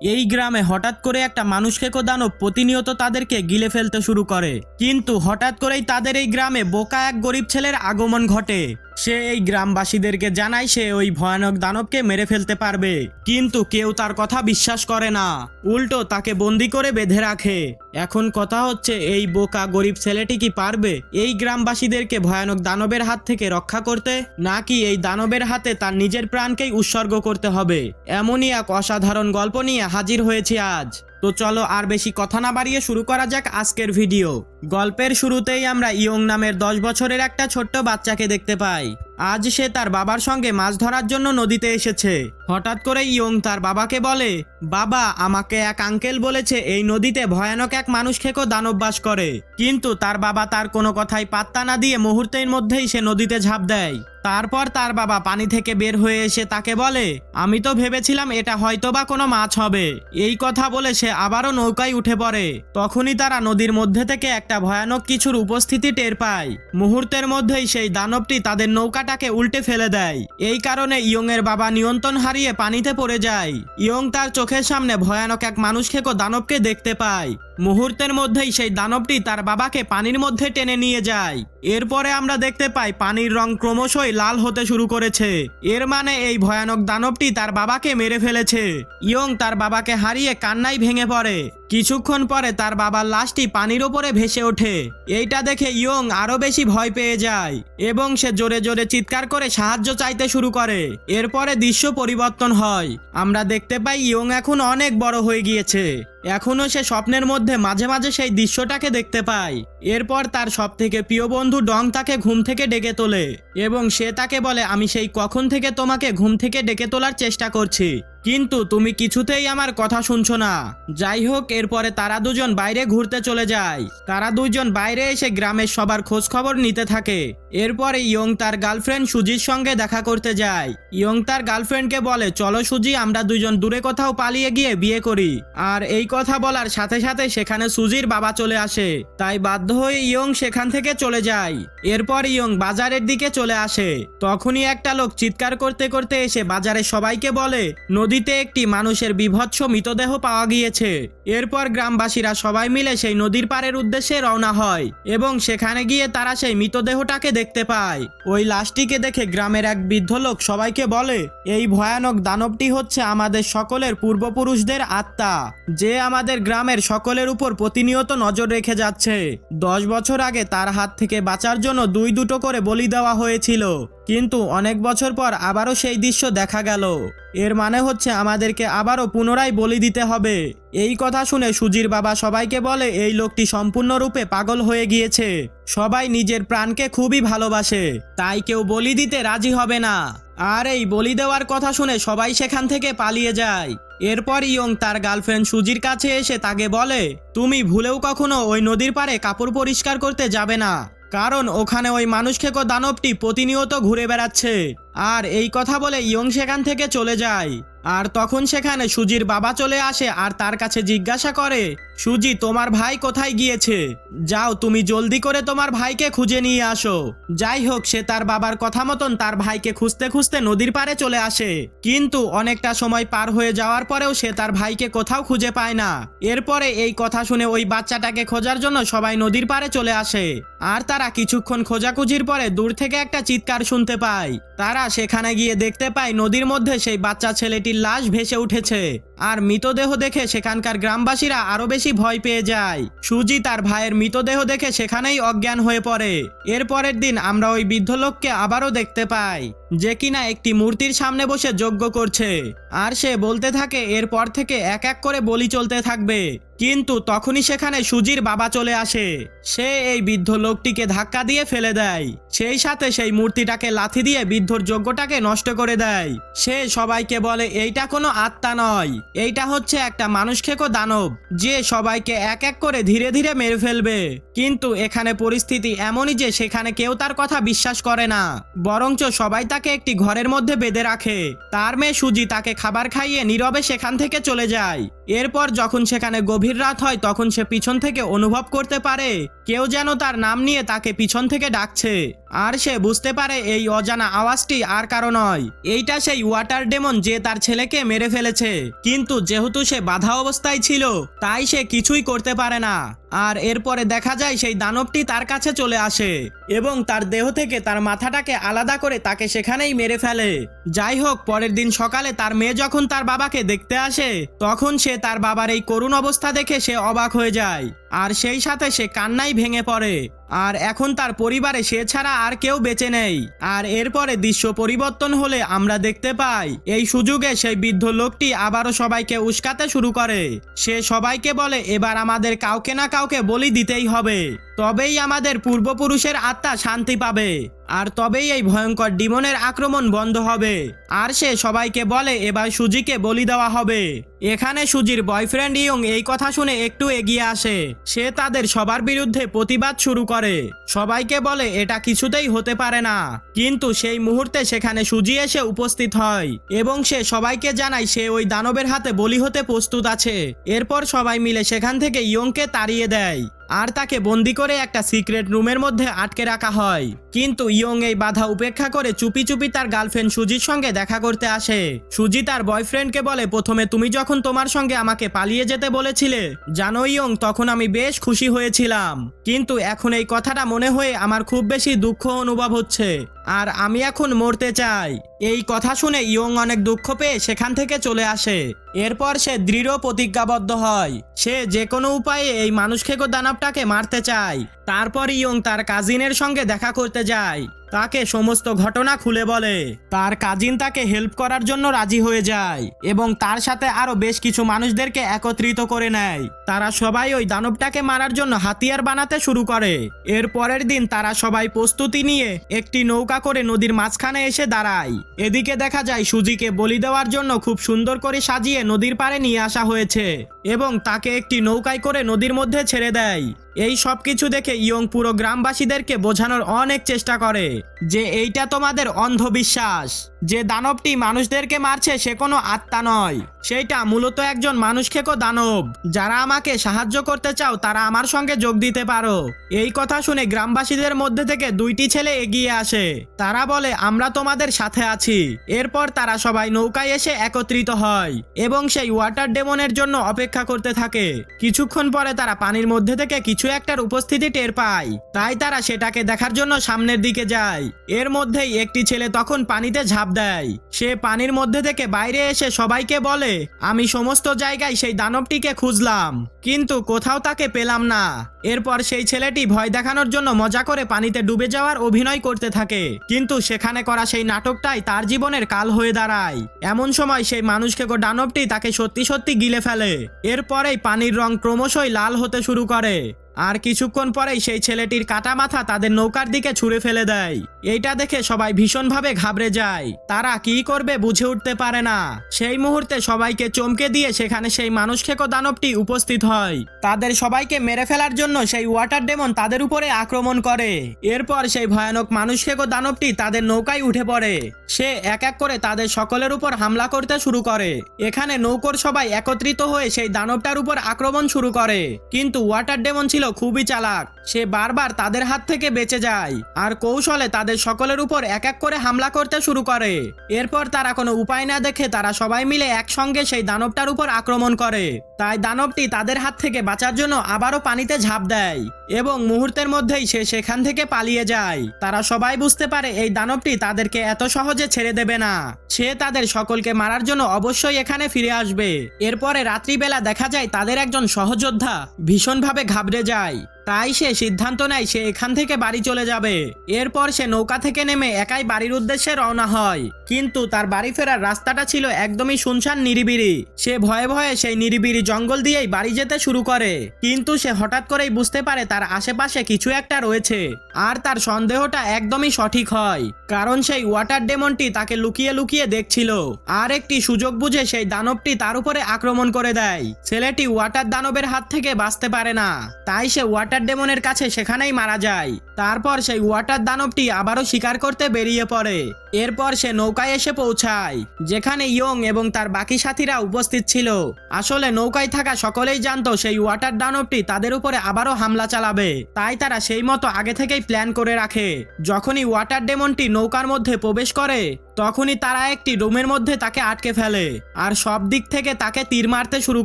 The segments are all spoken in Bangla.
এই গ্রামে হঠাৎ করে একটা মানুষ খেকো দানব প্রতিনিয়ত তাদেরকে গিলে ফেলতে শুরু করে। কিন্তু হঠাৎ করেই তাদের এই গ্রামে বোকা এক গরিব ছেলের আগমন ঘটে। সে এই গ্রামবাসীদেরকে জানায় সে ওই ভয়ানক দানবকে মেরে ফেলতে পারবে। কিন্তু কেউ তার কথা বিশ্বাস করে না। উল্টো তাকে বন্দি করে বেঁধে রাখে। এখন কথা হচ্ছে, এই বোকা গরিব ছেলেটি কি পারবে এই গ্রামবাসীদেরকে ভয়ানক দানবের হাত থেকে রক্ষা করতে? নাকি এই দানবের হাতে তার নিজের প্রাণকেই উৎসর্গ করতে হবে? এমনই এক অসাধারণ গল্প নিয়ে হাজির হয়েছি আজ। তো চলো আর বেশি কথা না বাড়িয়ে শুরু করা যাক আজকের ভিডিও। গল্পের শুরুতেই আমরা ইয়ং নামের দশ বছরের একটা ছোট্ট বাচ্চাকে দেখতে পাই। আজ সে তার বাবার সঙ্গে মাছ ধরার জন্য নদীতে এসেছে। হঠাৎ করে ইয়ং তার বাবাকে বলে, বাবা, আমাকে এক আঙ্কেল বলেছে এই নদীতে ভয়ানক এক মানুষ খেকো দানব বাস করে। কিন্তু তার বাবা তার কোনো কথাই পাত্তা না দিয়ে মুহূর্তের মধ্যেই সে নদীতে ঝাঁপ দেয়। তারপর তার বাবা পানি থেকে বের হয়ে এসে তাকে বলে, আমি তো ভেবেছিলাম এটা হয়তোবা কোনো মাছ হবে। এই কথা বলে সে আবারও নৌকায় উঠে পড়ে। তখনই তারা নদীর মধ্যে থেকে একটা ভয়ানক কিছুর উপস্থিতি টের পায়। মুহূর্তের মধ্যেই সেই দানবটি তাদের নৌকাটাকে উল্টে ফেলে দেয়। এই কারণে ইয়ং এর বাবা নিয়ন্ত্রণ হারিয়ে পানিতে পড়ে যায়। ইয়ং তার চোখের সামনে ভয়ানক এক মানুষ খেকো দানবকে দেখতে পায়। মুহূর্তের মধ্যেই সেই দানবটি তার বাবাকে পানির মধ্যে টেনে নিয়ে যায়। এরপরে আমরা দেখতে পাই পানির রং ক্রমশই লাল হতে শুরু করেছে। এর মানে এই ভয়ানক দানবটি তার বাবাকে মেরে ফেলেছে। ইয়ং তার বাবাকে হারিয়ে কান্নাই ভেঙে পড়ে। কিছুক্ষণ পরে তার বাবার লাশটি পানির ওপরে ভেসে ওঠে। এইটা দেখে ইয়ং আরও বেশি ভয় পেয়ে যায় এবং সে জোরে জোরে চিৎকার করে সাহায্য চাইতে শুরু করে। এরপরে দৃশ্য পরিবর্তন হয়। আমরা দেখতে পাই ইয়ং এখন অনেক বড় হয়ে গিয়েছে। এখনও সে স্বপ্নের মধ্যে মাঝে মাঝে সেই দৃশ্যটাকে দেখতে পায়। এরপর তার সব থেকে প্রিয় বন্ধু ডং তাকে ঘুম থেকে ডেকে তোলে এবং সে তাকে বলে, আমি সেই কখন থেকে তোমাকে ঘুম থেকে ডেকে তোলার চেষ্টা করছি। কিন্তু তুমি কিছুতেই আমার কথা শুনছো না। যাই হোক, এরপরে তারা দুজন বাইরে ঘুরতে চলে যায়। তারা দুজন বাইরে এসে গ্রামের সবার খোঁজ খবর নিতে থাকে। এরপরে ইয়ং তার গার্লফ্রেন্ড সুজির সঙ্গে দেখা করতে যায়। ইয়ং তার গার্লফ্রেন্ডকে বলে, চলো সুজি, আমরা দুজন দূরে কোথাও পালিয়ে গিয়ে বিয়ে করি। আর এই কথা বলার সাথে সাথে সেখানে সুজির বাবা চলে আসে। তাই বাধ্য হয়ে ইয়ং সেখান থেকে চলে যায়। এরপর ইয়ং বাজারের দিকে চলে আসে। তখনই একটা লোক চিৎকার করতে করতে এসে বাজারে সবাইকে বলে, নদীতে একটি মানুষের বিভৎস মৃতদেহ পাওয়া গিয়েছে। এরপর গ্রামবাসীরা সবাই মিলে সেই নদীর পাড়ের উদ্দেশ্যে রওনা হয় এবং সেখানে গিয়ে তারা সেই মৃতদেহটাকে দেখতে পায়। ওই লাশটিকে দেখে গ্রামের এক বৃদ্ধ লোক সবাইকে বলে, এই ভয়ানক দানবটি হচ্ছে আমাদের সকলের পূর্বপুরুষদের আত্মা। যে আমাদের গ্রামের সকলের উপর প্রতিনিয়ত নজর রেখে যাচ্ছে। দশ বছর আগে তার হাত থেকে বাঁচার জন্য দুই দুটো করে বলি দেওয়া হয়েছিল। কিন্তু অনেক বছর পর আবারও সেই দৃশ্য দেখা গেল। এর মানে হচ্ছে আমাদেরকে আবারও পুনরায় বলি দিতে হবে। এই কথা শুনে সুজির বাবা সবাইকে বলে, এই লোকটি সম্পূর্ণরূপে পাগল হয়ে গিয়েছে। সবাই নিজের প্রাণকে খুবই ভালোবাসে। তাই কেউ বলি দিতে রাজি হবে না। আর এই বলি দেওয়ার কথা শুনে সবাই সেখান থেকে পালিয়ে যায়। এরপর ইয়ং তার গার্লফ্রেন্ড সুজির কাছে এসে তাকে বলে, তুমি ভুলেও কখনো ওই নদীর পারে কাপড় পরিষ্কার করতে যাবে না। কারণ ওখানে ওই মানুষ খেকো দানবটি প্রতিনিয়ত ঘুরে বেড়াচ্ছে। আর এই কথা বলে ইয়ং সেখান থেকে চলে যায়। আর তখন সেখানে সুজির বাবা চলে আসে আর তার কাছে জিজ্ঞাসা করে, সুজি, তোমার ভাই কোথায় গিয়েছে? যাও, তুমি জলদি করে তোমার ভাইকে খুঁজে নিয়ে আসো। যাই হোক, সে তার বাবার কথা মতন তার ভাইকে খুঁজতে খুঁজতে নদীর পাড়ে চলে আসে। কিন্তু অনেকটা সময় পার হয়ে যাওয়ার পরেও সে তার ভাইকে কোথাও খুঁজে পায় না। এরপরে এই কথা শুনে ওই বাচ্চাটাকে খোঁজার জন্য সবাই নদীর পাড়ে চলে আসে। আর তারা কিছুক্ষণ খোঁজাখুঁজির পরে দূর থেকে একটা চিৎকার শুনতে পায়। তারা সেখানে গিয়ে দেখতে পায় নদীর মধ্যে সেই বাচ্চা ছেলেটির লাশ ভেসে উঠেছে। আর মৃতদেহ দেখে সেখানকার গ্রামবাসীরা আরও বেশি ভয় পেয়ে যায়। সুজি তার ভাইয়ের মৃতদেহ দেখে সেখানেই অজ্ঞান হয়ে পড়ে। এর পরের দিন আমরা ওই বৃদ্ধ লোককে আবারও দেখতে পাই, যে কিনা একটি মূর্তির সামনে বসে যজ্ঞ করছে। আর সে বলতে থাকে, এরপর থেকে এক এক করে বলি চলতে থাকবে। কিন্তু তখনই সেখানে সুজির বাবা চলে আসে। সে এই বৃদ্ধ লোকটিকে ধাক্কা দিয়ে ফেলে দেয়। সেই সাথে সেই মূর্তিটাকে লাথি দিয়ে বৃদ্ধর যজ্ঞটাকে নষ্ট করে দেয়। সে সবাইকে বলে, এইটা কোনো আত্মা নয়। এইটা হচ্ছে একটা মানুষ খেকো দানব, যে সবাইকে এক এক করে ধীরে ধীরে মেরে ফেলবে। কিন্তু এখানে পরিস্থিতি এমনই যে সেখানে কেউ তার কথা বিশ্বাস করে না। বরঞ্চ সবাই তাকে একটি ঘরের মধ্যে বেঁধে রাখে। তার মেয়ে সুজি তাকে খাবার খাইয়ে নীরবে সেখান থেকে চলে যায়। এরপর যখন সেখানে গভীর রাত হয়, তখন সে পিছন থেকে অনুভব করতে পারে, কেউ যেন তার নাম নিয়ে তাকে পিছন থেকে ডাকছে। আর সে বুঝতে পারে এই অজানা আওয়াজটি আর কারও নয়। এইটা সেই ওয়াটার ডেমন যে তার ছেলেকে মেরে ফেলেছে। কিন্তু যেহেতু সে বাধা অবস্থায় ছিল, তাই সে কিছুই করতে পারে না। আর এরপরে দেখা যায় সেই দানবটি তার কাছে চলে আসে এবং তার দেহ থেকে তার মাথাটাকে আলাদা করে তাকে সেখানেই মেরে ফেলে। যাই হোক, পরের দিন সকালে তার মেয়ে যখন তার বাবাকে দেখতে আসে, তখন সে তার বাবার এই করুণ অবস্থা দেখে সে অবাক হয়ে যায়। আর সেই সাথে সে কান্নাই ভেঙে পড়ে। আর এখন তার পরিবারে সে ছাড়া আর কেউ বেঁচে নেই। আর এরপরে দৃশ্য পরিবর্তন হলে আমরা দেখতে পাই, এই সুযোগে সেই বৃদ্ধ লোকটি আবারও সবাইকে উস্কাতে শুরু করে। সে সবাইকে বলে, এবার আমাদের কাউকে না কাউকে বলি দিতেই হবে। তবেই আমাদের পূর্বপুরুষের আত্মা শান্তি পাবে। আর তবেই এই ভয়ঙ্কর ডিমনের আক্রমণ বন্ধ হবে। আর সে সবাইকে বলে, এবার সুজিকে বলি দেওয়া হবে। এখানে সুজির বয়ফ্রেন্ড ইয়ং এই কথা শুনে একটু এগিয়ে আসে। সে তাদের সবার বিরুদ্ধে প্রতিবাদ শুরু করে। সবাইকে বলে, এটা কিছুতেই হতে পারে না। কিন্তু সেই মুহূর্তে সেখানে সুজি এসে উপস্থিত হয় এবং সে সবাইকে জানায়, সে ওই দানবের হাতে বলি হতে প্রস্তুত আছে। এরপর সবাই মিলে সেখান থেকে ইয়ংকে তাড়িয়ে দেয়। আর তাকে বন্দি করে একটা সিক্রেট রুমের মধ্যে আটকে রাখা হয়। কিন্তু ইয়ং এই বাধা উপেক্ষা করে চুপি চুপি তার গার্লফ্রেন্ড সুজির সঙ্গে দেখা করতে আসে। সুজি তার বয়ফ্রেন্ডকে বলে, প্রথমে তুমি যখন তোমার সঙ্গে আমাকে পালিয়ে যেতে বলেছিলে, জানো ইয়ং, তখন আমি বেশ খুশি হয়েছিলাম। কিন্তু এখন এই কথাটা মনে হয়ে আমার খুব বেশি দুঃখ অনুভব হচ্ছে। আর আমি এখন মরতে চাই। এই কথা শুনে ইয়ং অনেক দুঃখ পেয়ে সেখান থেকে চলে আসে। এরপর সে দৃঢ় প্রতিজ্ঞাবদ্ধ হয়। সে যে কোনো উপায়ে এই মানুষ খেকো দানবটাকে মারতে চায়। তারপর ইয়ং তার কাজিনের সঙ্গে দেখা করতে যায়। তাকে সমস্ত ঘটনা খুলে বলে। তার কাজিন তাকে হেল্প করার জন্য রাজি হয়ে যায় এবং তার সাথে আরও বেশ কিছু মানুষদেরকে একত্রিত করে নেয়। তারা সবাই ওই দানবটাকে মারার জন্য হাতিয়ার বানাতে শুরু করে। এর পরের দিন তারা সবাই প্রস্তুতি নিয়ে একটি নৌকা করে নদীর মাঝখানে এসে দাঁড়ায়। এদিকে দেখা যায় সুজিকে বলি দেওয়ার জন্য খুব সুন্দর করে সাজিয়ে নদীর পাড়ে নিয়ে আসা হয়েছে এবং তাকে একটি নৌকায় করে নদীর মধ্যে ছেড়ে দেয়। এই সব কিছু দেখে ইয়ং পুরো গ্রামবাসীদেরকে বোঝানোর অনেক চেষ্টা করে যে এইটা তোমাদের অন্ধবিশ্বাস। যে দানবটি মানুষদেরকে মারছে, সে কোনো আত্মা নয়। সেইটা মূলত একজন মানুষ খেকো দানব। যারা আমাকে সাহায্য করতে চাও, তারা আমার সঙ্গে যোগ দিতে পারো। এই কথা শুনে গ্রামবাসীদের মধ্যে থেকে দুইটি ছেলে এগিয়ে আসে। তারা বলে, আমরা তোমাদের সাথে আছি। এরপর তারা সবাই নৌকায় এসে একত্রিত হয় এবং সেই ওয়াটার ডেমনের জন্য অপেক্ষা করতে থাকে। কিছুক্ষণ পরে তারা পানির মধ্যে থেকে কিছু একটার উপস্থিতি টের পায়। তাই তারা সেটাকে দেখার জন্য সামনের দিকে যায়। এর মধ্যেই একটি ছেলে তখন পানিতে ঝাঁপ দেয়। সে পানির মধ্যে থেকে বাইরে এসে সবাইকে বলে, আমি সমস্ত জায়গায় সেই দানবটিকে খুঁজলাম, কিন্তু কোথাও তাকে পেলাম না। এরপর সেই ছেলেটি ভয় দেখানোর জন্য মজা করে পানিতে ডুবে যাওয়ার অভিনয় করতে থাকে, কিন্তু সেখানে করা সেই নাটকটাই তার জীবনের কাল হয়ে দাঁড়ায়। এমন সময় সেই মানুষকে দানবটি তাকে সত্যি সত্যি গিলে ফেলে। এরপরেই পানির রং ক্রমশই লাল হতে শুরু করে। আর কিছুক্ষণ পরেই সেই ছেলেটির কাটা মাথা তাদের নৌকার দিকে ছুঁড়ে ফেলে দেয়। এইটা দেখে সবাই ভীষণভাবে ঘাবড়ে যায়। তারা কি করবে বুঝে উঠতে পারে না। সেই মুহূর্তে সবাইকে চমকে দিয়ে সেখানে সেই মানুষ খেকো দানবটি উপস্থিত হয়। তাদের সবাইকে মেরে ফেলার জন্য সেই ওয়াটার ডেমন তাদের উপরে আক্রমণ করে। এরপর সেই ভয়ানক মানুষ খেকো দানবটি তাদের নৌকায় উঠে পড়ে। সে এক এক করে তাদের সকলের উপর হামলা করতে শুরু করে। এখানে নৌকর সবাই একত্রিত হয়ে সেই দানবটার উপর আক্রমণ শুরু করে। কিন্তু ওয়াটার ডেমন ছিল খুবই চালাক সে বারবার তাদের হাত থেকে বেঁচে যায় আর কৌশলে তাদের সকলের উপর এক এক করে হামলা করতে শুরু করে। এরপর তারা কোনো উপায় না দেখে তারা সবাই মিলে একসঙ্গে সেই দানবটার উপর আক্রমণ করে। তাই দানবটি তাদের হাত থেকে বাঁচার জন্য আবারও পানিতে ঝাঁপ দেয় এবং মুহূর্তের মধ্যেই সে সেখান থেকে পালিয়ে যায়। তারা সবাই বুঝতে পারে এই দানবটি তাদেরকে এত সহজে ছেড়ে দেবে না। সে তাদের সকলকে মারার জন্য অবশ্যই এখানে ফিরে আসবে। এরপরে রাত্রিবেলা দেখা যায় তাদের একজন সহযোদ্ধা ভীষণভাবে ঘাবড়ে যায়। তাই সে সিদ্ধান্ত নেয় সে এখান থেকে বাড়ি চলে যাবে। এরপর সে নৌকা থেকে নেমে একাই বাড়ির উদ্দেশ্যে রওনা হয়। কিন্তু তার বাড়ি ফেরার রাস্তাটা ছিল একদমই শুনশান নিরিবিরি সে ভয়ে ভয়ে সেই নিরিবিরি জঙ্গল দিয়েই বাড়ি যেতে শুরু করে। কিন্তু সে হঠাৎ করেই বুঝতে পারে তার আশেপাশে কিছু একটা রয়েছে। আর তার সন্দেহটা একদমই সঠিক হয়। কারণ সেই ওয়াটার ডেমনটি তাকে লুকিয়ে লুকিয়ে দেখছিল। আর একটি সুযোগ বুঝে সেই দানবটি তার উপরে আক্রমণ করে দেয়। ছেলেটি ওয়াটার দানবের হাত থেকে বাঁচতে পারে না। তাই সে ওয়াটার ডেমনের কাছে সেখানেই মারা যায়। তারপর সেই ওয়াটার দানবটি আবারও শিকার করতে বেরিয়ে পড়ে। এরপর সে নৌকায় এসে পৌঁছায়, যেখানে ইয়ং এবং তার বাকি সাথীরা উপস্থিত ছিল। আসলে নৌকায় থাকা সকলেই জানতো সেই ওয়াটার দানবটি তাদের উপরে আবারও হামলা চালাবে। তাই তারা সেই মতো আগে থেকেই প্ল্যান করে রাখে। যখনই ওয়াটার ডেমনটি নৌকার মধ্যে প্রবেশ করে, তখনই তারা একটি রুমের মধ্যে তাকে আটকে ফেলে আর সব দিক থেকে তাকে তীর মারতে শুরু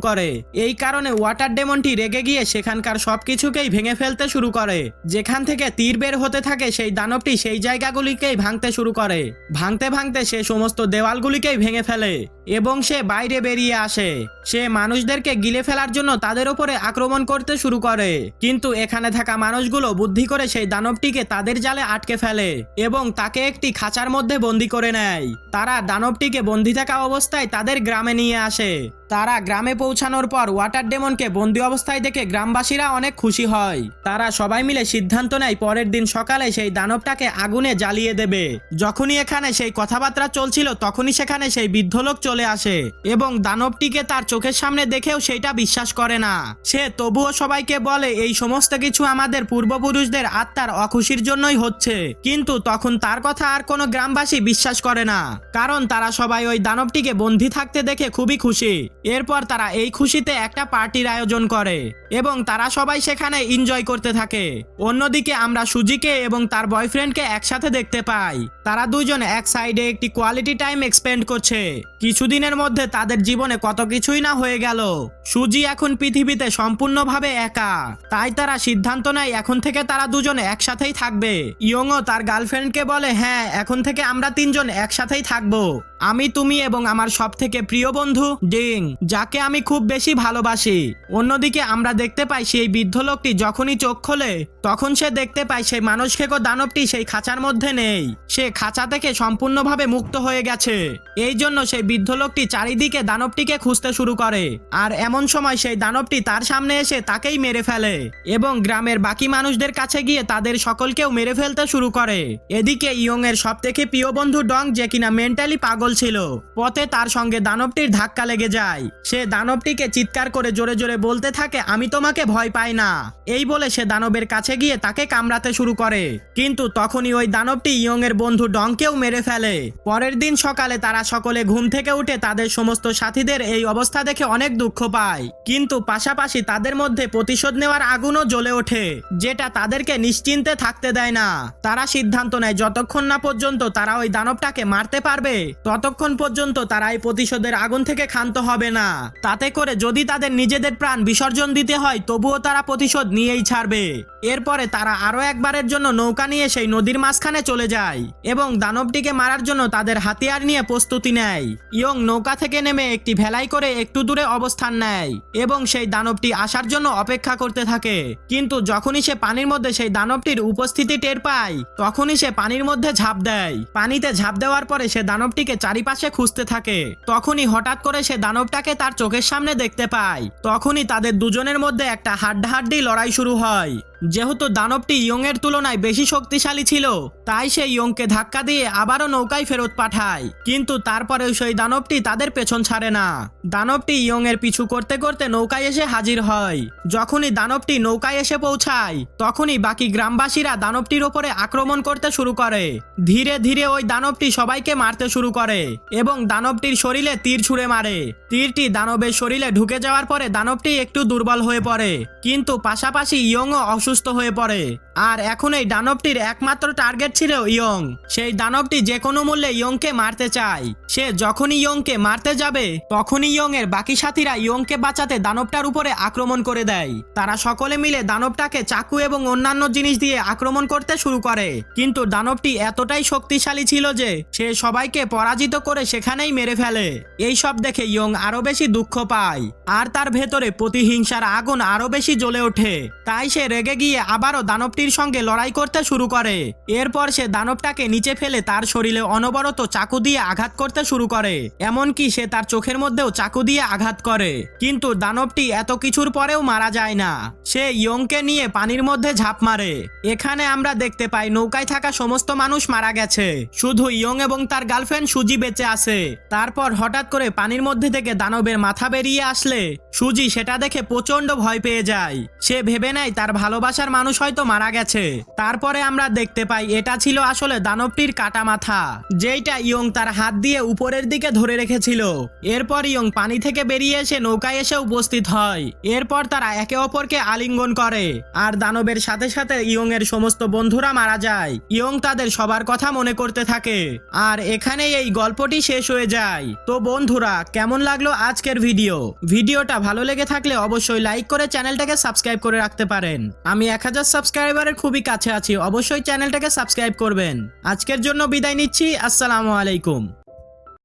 করে। এই কারণে ওয়াটার ডেমনটি রেগে গিয়ে সেখানকার সবকিছুকেই ভেঙে ফেলতে শুরু করে। যেখান থেকে তীর বের হতে থাকে সেই দানবটি সেই জায়গাগুলিকেই ভাঙতে শুরু করে। ভাঙতে ভাঙতে সে সমস্ত দেওয়ালগুলিকেই ভেঙে ফেলে এবং সে বাইরে বেরিয়ে আসে। সে মানুষদেরকে গিলে ফেলার জন্য তাদের উপরে আক্রমণ করতে শুরু করে। কিন্তু এখানে থাকা মানুষগুলো বুদ্ধি করে সেই দানবটিকে তাদের জালে আটকে ফেলে এবং তাকে একটি খাঁচার মধ্যে বন্দি করে নেয়। তারা দানবটিকে বন্দি থাকা অবস্থায় তাদের গ্রামে নিয়ে আসে। তারা গ্রামে পৌঁছানোর পর ওয়াটার ডেমনকে বন্দি অবস্থায় দেখে গ্রামবাসীরা অনেক খুশি হয়। তারা সবাই মিলে সিদ্ধান্ত নেয় পরের দিন সকালে সেই দানবটাকে আগুনে জ্বালিয়ে দেবে। যখনই এখানে সেই কথাবার্তা চলছিল, তখনই সেখানে সেই বৃদ্ধ লোক চলে আসে এবং দানবটিকে তার চোখের সামনে দেখেও সেটা বিশ্বাস করে না। সে তবুও সবাইকে বলে, এই সমস্ত কিছু আমাদের পূর্বপুরুষদের আত্মার অখুশির জন্যই হচ্ছে। কিন্তু তখন তার কথা আর কোনো গ্রামবাসী বিশ্বাস করে না। কারণ তারা সবাই ওই দানবটিকে বন্দি থাকতে দেখে খুবই খুশি। এরপর তারা এই খুশিতে একটা পার্টির আয়োজন করে। এবং তারা সবাই সেখানে এনজয় করতে থাকে। অন্যদিকে আমরা সুজিকে এবং তার বয়ফ্রেন্ডকে একসাথে দেখতে পাই। তারা দুজন এক সাইডে একটি কোয়ালিটি টাইম এক্সপেন্ড করছে। কিছুদিনের মধ্যে তাদের জীবনে কত কিছুই না হয়ে গেল। সুজি এখন পৃথিবীতে সম্পূর্ণভাবে একা। তাই তারা সিদ্ধান্ত নেয় এখন থেকে তারা দুজন একসাথেই থাকবে। ইয়ংও তার গার্লফ্রেন্ডকে বলে হ্যাঁ এখন থেকে আমরা তিনজন একসাথেই থাকব। আমি তুমি এবং আমার সব থেকে প্রিয় বন্ধু ডিং, যাকে আমি খুব বেশি ভালোবাসি। অন্যদিকে আমরা দেখতে পাই সেই বৃদ্ধ লোকটি যখনই চোখ খোলে, তখন সে দেখতে পায় সেই মানুষ খেকো দানবটি সেই খাঁচার মধ্যে নেই। সে খাঁচা থেকে সম্পূর্ণভাবে মুক্ত হয়ে গেছে। এই জন্য সেই বৃদ্ধ লোকটি চারিদিকে দানবটিকে খুঁজতে শুরু করে। আর এমন সময় সেই দানবটি তার সামনে এসে তাকেই মেরে ফেলে এবং গ্রামের বাকি মানুষদের কাছে গিয়ে তাদের সকলকেও মেরে ফেলতে শুরু করে। এদিকে ইয়ং এর সব থেকে প্রিয় বন্ধু ডং, যে কিনা মেন্টালি পাগল ছিল পথে তার সঙ্গে দানবটির ধাক্কা লেগে যায়। সে দানবটিকে চিৎকার করে জোরে জোরে বলতে থাকে, আমি তোমাকে ভয় পাই না। এই বলে সে দানবের কাছে গিয়ে তাকে কামড়াতে শুরু করে। কিন্তু তখনই ওই দানবটি ইয়ং এর বন্ধু ডংকেও মেরে ফেলে। পরের দিন সকালে তারা সকলে ঘুম থেকে উঠে তাদের সমস্ত সাথীদের এই অবস্থা দেখে অনেক দুঃখ পায়। কিন্তু পাশাপাশি তাদের মধ্যে প্রতিশোধ নেওয়ার আগুনও জ্বলে ওঠে, যেটা তাদেরকে নিশ্চিন্তে থাকতে দেয় না। তারা সিদ্ধান্ত নেয়, যতক্ষণ না পর্যন্ত তারা ওই দানবটাকে মারতে পারবে ততক্ষণ পর্যন্ত তারা এই প্রতিশোধের আগুন থেকে ক্ষান্ত হবে না। তাতে করে যদি তাদের নিজেদের প্রাণ বিসর্জন দিতে হয়, তবুও তারা প্রতিশোধ নিয়েই ছাড়বে। এরপরে তারা আরও একবারের জন্য নৌকা নিয়ে সেই নদীর মাঝখানে চলে যায় এবং দানবটিকে মারার জন্য তাদের হাতিয়ার নিয়ে প্রস্তুতি নেয়। ইয়ং নৌকা থেকে নেমে একটি ভেলাই করে একটু দূরে অবস্থান নেয় এবং সেই দানবটি আসার জন্য অপেক্ষা করতে থাকে। কিন্তু যখনই সে পানির মধ্যে সেই দানবটির উপস্থিতি টের পায়, তখনই সে পানির মধ্যে ঝাঁপ দেয়। পানিতে ঝাঁপ দেওয়ার পরে সে দানবটিকে চারিপাশে খুঁজতে থাকে। তখনই হঠাৎ করে সে দানবটাকে তার চোখের সামনে দেখতে পায়। তখনই তাদের দুজনের মধ্যে একটা হাড্ডাহাড্ডি লড়াই শুরু হয়। যেহেতু দানবটি ইয়ং এর তুলনায় বেশি শক্তিশালী ছিল, তাই সে ইয়ংকে ধাক্কা দিয়ে আবারও নৌকায় ফেরত পাঠায়। কিন্তু তারপরেও সেই দানবটি তাদের পেছন ছাড়ে না। দানবটি ইয়ং এর পিছু করতে করতে নৌকায় এসে হাজির হয়। যখনই দানবটি নৌকায় এসে পৌঁছায়, তখনই বাকি গ্রামবাসীরা দানবটির ওপরে আক্রমণ করতে শুরু করে। ধীরে ধীরে ওই দানবটি সবাইকে মারতে শুরু করে এবং দানবটির শরীরে তীর ছুঁড়ে মারে। তীরটি দানবের শরীরে ঢুকে যাওয়ার পরে দানবটি একটু দুর্বল হয়ে পড়ে। কিন্তু পাশাপাশি ইয়ংও অসুস্থ হয়ে পড়ে। আর এখন এই দানবটির একমাত্র টার্গেট ছিল ইয়ং। সেই দানবটি যে কোনো মূল্যে ইয়ংকে মারতে চায়। সে যখনই ইয়ংকে মারতে যাবে, তখনই ইয়ং এর বাকি সাথীরা ইয়ংকে বাঁচাতে দানবটার উপরে আক্রমণ করে দেয়। তারা সকলে মিলে দানবটাকে চাকু এবং অন্যান্য জিনিস দিয়ে আক্রমণ করতে শুরু করে। কিন্তু দানবটি এতটাই শক্তিশালী ছিল যে, সে সবাইকে পরাজিত করে সেখানেই মেরে ফেলে। এই সব দেখে ইয়ং আরও বেশি দুঃখ পায়। আর তার ভেতরে প্রতিহিংসার আগুন আরও বেশি জ্বলে ওঠে। তাই সে রেগে গিয়ে আবারও দানবটির সঙ্গে লড়াই করতে শুরু করে। এরপর সে দানবটাকে নিচে ফেলে তার শরীরে অনবরত চাকু দিয়ে আঘাত করতে শুরু করে। এমনকি সে তার চোখের মধ্যেও চাকু দিয়ে আঘাত করে। কিন্তু দানবটি এত কিছুর পরেও মারা যায় না। সে ইয়ংকে নিয়ে পানির মধ্যে ঝাঁপ মারে। এখানে আমরা দেখতে পাই নৌকায় থাকা সমস্ত মানুষ মারা গেছে। শুধু ইয়ং এবং তার গার্লফ্রেন্ড সুজি বেঁচে আছে। তারপর হঠাৎ করে পানির মধ্যে থেকে দানবের মাথা বেরিয়ে আসলে সুজি সেটা দেখে প্রচণ্ড ভয় পেয়ে যায়। সে ভেবে নেয় তার ভালোবাসা ভালোবাসার মানুষ হয়তো মারা গেছে। তারপরে আমরা দেখতে পাই এটা ছিল আসলে দানবটির কাটা মাথা, যেইটা ইয়ং তার হাত দিয়ে উপরের দিকে ধরে রেখেছিল। এরপর ইয়ং পানি থেকে বেরিয়ে এসে নৌকায় এসে উপস্থিত হয়। এরপর তারা একে অপরকে আলিঙ্গন করে। আর দানবের সাথে সাথে ইয়ং এর সমস্ত বন্ধুরা মারা যায়। ইয়ং তাদের সবার কথা মনে করতে থাকে। আর এখানেই এই গল্পটি শেষ হয়ে যায়। তো বন্ধুরা, কেমন লাগল আজকের ভিডিও? ভিডিওটা ভালো লেগে থাকলে অবশ্যই লাইক করে চ্যানেলটাকে সাবস্ক্রাইব করে রাখতে পারেন। আমি এক হাজার সাবস্ক্রাইবারের খুবই কাছে আছি। অবশ্যই চ্যানেলটাকে সাবস্ক্রাইব করবেন। আজকের জন্য বিদায় নিচ্ছি। আসসালামু আলাইকুম।